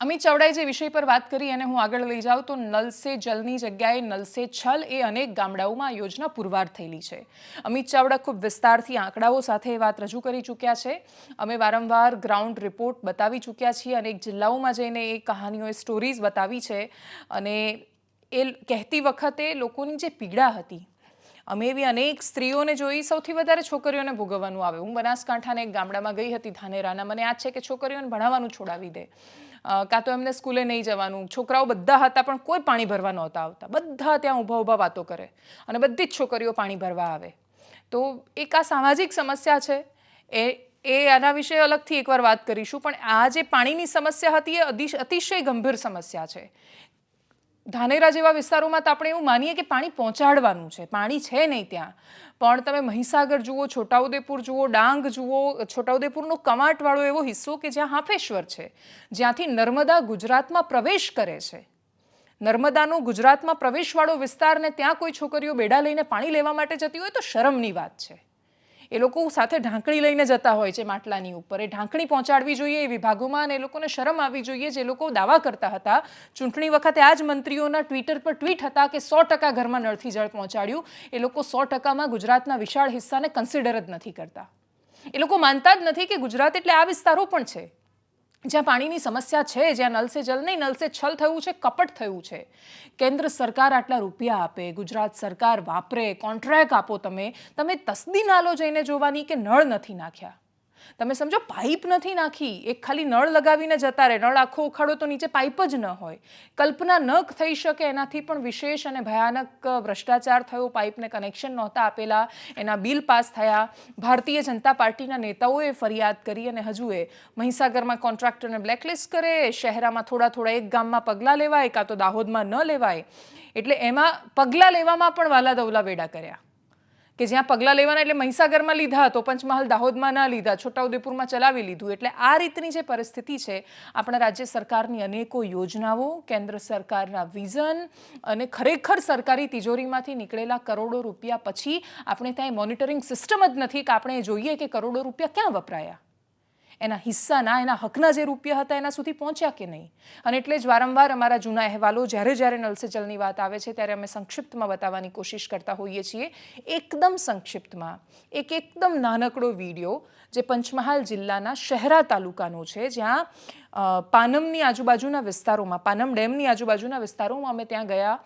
અમિત ચાવડાએ જે વિષય પર વાત કરી અને હું આગળ લઈ જાઉં, તો નલ સે જલની જગ્યાએ નલ સે છલ એ અનેક ગામડાઓમાં યોજના પુરવાર થયેલી છે. અમિત ચાવડા ખૂબ વિસ્તારથી આંકડાઓ સાથે વાત રજૂ કરી ચૂક્યા છે. અમે વારંવાર ગ્રાઉન્ડ રિપોર્ટ બતાવી ચૂક્યા છીએ, અનેક જિલ્લાઓમાં જઈને એ કહાનીઓએ સ્ટોરીઝ બતાવી છે અને એ કહેતી વખતે લોકોની જે પીડા હતી, અમે એવી અનેક સ્ત્રીઓને જોઈ સૌથી વધારે છોકરીઓને ભોગવવાનું આવે. હું બનાસકાંઠાને એક ગામડામાં ગઈ હતી, ધાનેરાના. મને યાદ છે કે છોકરીઓને ભણાવવાનું છોડાવી દે. કાં તો એમને સ્કૂલે નહીં જવાનું. છોકરાઓ બધા હતા, પણ કોઈ પાણી ભરવા નહોતા આવતા. બધા ત્યાં ઊભા ઊભા વાતો કરે અને બધી જ છોકરીઓ પાણી ભરવા આવે. તો એક આ સામાજિક સમસ્યા છે. એ એ આના વિશે અલગથી એકવાર વાત કરીશું, પણ આ જે પાણીની સમસ્યા હતી એ અતિશય ગંભીર સમસ્યા છે. ધાનેરા જેવા વિસ્તારોમાં તો આપણે એવું માનીએ કે પાણી પહોંચાડવાનું છે. પાણી છે નહીં ત્યાં. પણ તમે મહીસાગર જુઓ, છોટાઉદેપુર જુઓ, ડાંગ જુઓ, છોટાઉદેપુરનો કમાટવાળો એવો હિસ્સો કે જ્યાં હાફેશ્વર છે. જ્યાંથી નર્મદા ગુજરાતમાં પ્રવેશ કરે છે. નર્મદાનો ગુજરાતમાં પ્રવેશવાળો વિસ્તારને ત્યાં કોઈ છોકરીઓ બેડા લઈને પાણી લેવા માટે જતી હોય તો શરમની વાત છે. એ લોકો સાથે ઢાંકણી લઈને જતા હોય છે માટલાની ઉપર. એ ઢાંકણી પહોંચાડવી જોઈએ એ વિભાગોમાં અને એ લોકોને શરમ આવવી જોઈએ. જે લોકો દાવા કરતા હતા, ચૂંટણી વખતે આ જ મંત્રીઓના ટ્વિટર પર ટ્વીટ હતા કે સો ટકા ઘરમાં નળથી જળ પહોંચાડ્યું. એ લોકો સો ટકામાં ગુજરાતના વિશાળ હિસ્સાને કન્સિડર જ નથી કરતા. એ લોકો માનતા જ નથી કે ગુજરાત એટલે આ વિસ્તારો પણ છે. જ્યાં પાણીની સમસ્યા છે, જ્યાં નલ સે જલ નહીં નલ સે છલ થયું છે, કપટ થયું છે. કેન્દ્ર સરકાર આટલા રૂપિયા આપે, ગુજરાત સરકાર વાપરે કોન્ટ્રાક્ટ આપો તમે તમે તસ્દી નાલો જઈને જોવાની કે નળ નથી નાખ્યા? તમે સમજો, પાઇપ નથી નાખી, એક ખાલી નળ લગાવીને જતા રહે. નળ આખો ઉખાડો તો નીચે પાઇપ જ ન હોય. કલ્પના ન થઈ શકે એનાથી પણ વિશેષ અને ભયાનક ભ્રષ્ટાચાર થયો. પાઇપને કનેક્શન નહોતા આપેલા, એના બિલ પાસ થયા. ભારતીય જનતા પાર્ટીના નેતાઓએ ફરિયાદ કરી અને હજુ એ મહીસાગરમાં કોન્ટ્રાક્ટરને બ્લેકલિસ્ટ કરે. શહેરામાં થોડા થોડા એક ગામમાં પગલાં લેવાય, કાં તો દાહોદમાં ન લેવાય. એટલે એમાં પગલાં લેવામાં પણ વાલા દવલા વેડા કર્યા. કે જ્યાં પગલાં લેવાના એટલે મહીસાગરમાં લીધા તો પંચમહાલ દાહોદમાં ના લીધા, છોટાઉદેપુરમાં ચલાવી લીધું. એટલે આ રીતની જે પરિસ્થિતિ છે, આપણા રાજ્ય સરકારની અનેકો યોજનાઓ, કેન્દ્ર સરકારના વિઝન અને ખરેખર સરકારી તિજોરીમાંથી નીકળેલા કરોડો રૂપિયા પછી આપણે ત્યાં મોનિટરિંગ સિસ્ટમ જ નથી કે આપણે જોઈએ કે કરોડો રૂપિયા ક્યાં વપરાયા. એના હિસ્સાના એના હકના જે રૂપિયા હતા એના સુધી પહોંચ્યા કે નહીં? અને એટલે જ વારંવાર અમારા જૂના અહેવાલો જ્યારે જ્યારે નલ જલની વાત આવે છે, ત્યારે અમે સંક્ષિપ્તમાં બતાવવાની કોશિશ કરતા હોઈએ છીએ. એકદમ સંક્ષિપ્તમાં, એક એકદમ નાનકડો વીડિયો જે પંચમહાલ જિલ્લાના શહેરા તાલુકાનો છે, જ્યાં પાનમની આજુબાજુના વિસ્તારોમાં, પાનમ ડેમની આજુબાજુના વિસ્તારોમાં અમે ત્યાં ગયા.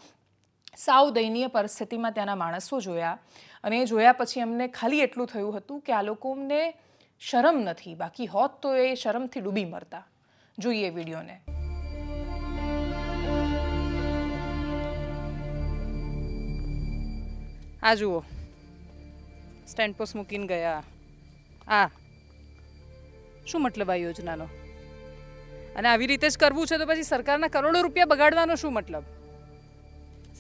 સાવ દયનીય પરિસ્થિતિમાં ત્યાંના માણસો જોયા. અને જોયા પછી અમને ખાલી એટલું થયું હતું કે આ લોકોને શરમ નથી, બાકી હોત તો એ શરમથી ડૂબી મરતા. જોઈએ વિડીયોને. આ જુઓ. સ્ટેન્ડ પોસ્ટ મૂકીને ગયા. આ. શું મતલબ આ યોજનાનો? અને આવી રીતે જ કરવું છે તો પછી સરકારના કરોડો રૂપિયા બગાડવાનો શું મતલબ?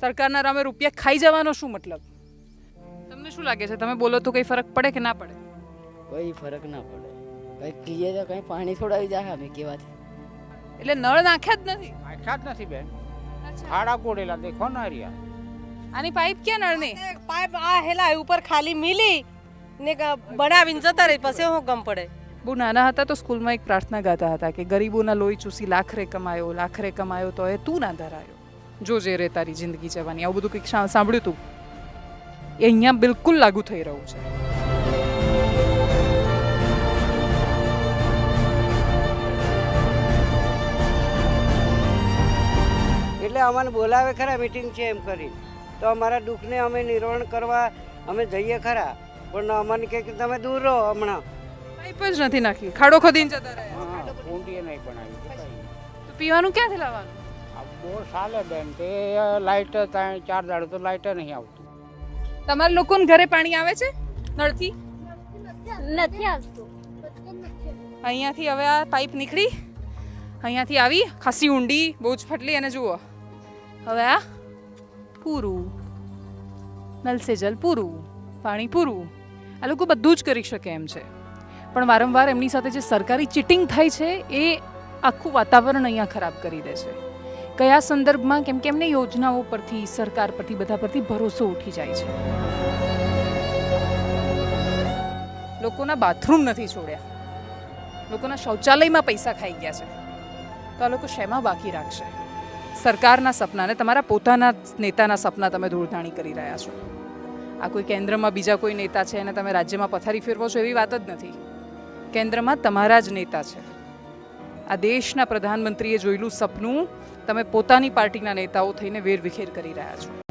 સરકારના રામે રૂપિયા ખાઈ જવાનો શું મતલબ? તમને શું લાગે છે? તમે બોલો તો કંઈ ફરક પડે કે ના પડે? કોઈ ફરક ના પડે. કઈ કીએ તો કઈ પાણી છોડાવી જાય અમે કેવાથી એટલે નળ નાખ્યા જ નથી? નાખ્યા જ નથી બેન. ખાડા કોડેલા દેખો ના રહ્યા આની પાઇપ ક્યાં નળની? પાઇપ આ હેલા ઉપર ખાલી મિલી ને બનાવીને જતા રહી પછી હું ગમ પડે. બહુ નાના હતા તો સ્કૂલમાં એક પ્રાર્થના ગાતા હતા કે ગરીબોના લોહી ચૂસી લાખરે કમાયો લાખરે કમાયો તો એ તું ના ધરાયો. જોજે રે તારી જિંદગી જવાની આવું બધું કંઈક સાંભળ્યું તું? એ અહીંયા બિલકુલ લાગુ થઈ રહ્યું છે. અમને બોલાવે ખરા મીટિંગ છે એમ કરીને. તો અમારા દુઃખને અમે નિર્વહન કરવા અમે જઈએ ખરા. પણ અમને કહે કે તમે દૂર રહો હમણાં. પાઇપ જ નથી નાખી. ખાડો ખોદીને જતા રહ્યા. હા નહીં બનાવી તો પીવાનું ક્યાંથી લાવવાનું? આ બહુ ચાલે બેન તે લાઇટ ત્રણ ચાર દાડો તો લાઇટ નહીં આવતું. તમારા લોકોને ઘરે પાણી આવે છે? નળથી? નથી આવતું. અહીંયાથી હવે આ પાઇપ નીકળી. અહીંયાથી આવી ખાસી ઊંડી બહુ જ ફટલી અને જુઓ. હવે આ? પૂરું. નલ જલ પૂરું. પાણી પૂરું. આ લોકો બધું જ કરી શકે એમ છે. પણ વારંવાર એમની સાથે જે સરકારી ચીટિંગ થાય છે, એ આખું વાતાવરણ અહીંયા ખરાબ કરી દે છે. કયા સંદર્ભમાં, કેમ કે એમને યોજનાઓ પરથી, સરકાર પરથી, બધા પરથી ભરોસો ઉઠી જાય છે. લોકોના બાથરૂમ નથી છોડ્યા. લોકોના શૌચાલયમાં પૈસા ખાઈ ગયા છે. તો આ લોકો શેમાં બાકી રાખશે? સરકારના સપનાને તમારા પોતાના નેતાના સપના તમે ધૂળધાણી કરી રહ્યા છો. આ કોઈ કેન્દ્રમાં બીજા કોઈ નેતા છે અને તમે રાજ્યમાં પથારી ફેરવો છો એવી વાત જ નથી. કેન્દ્રમાં તમારા જ નેતા છે. આ દેશના પ્રધાનમંત્રીએ જોયેલું સપનું તમે પોતાની પાર્ટીના નેતાઓ થઈને વેરવિખેર કરી રહ્યા છો.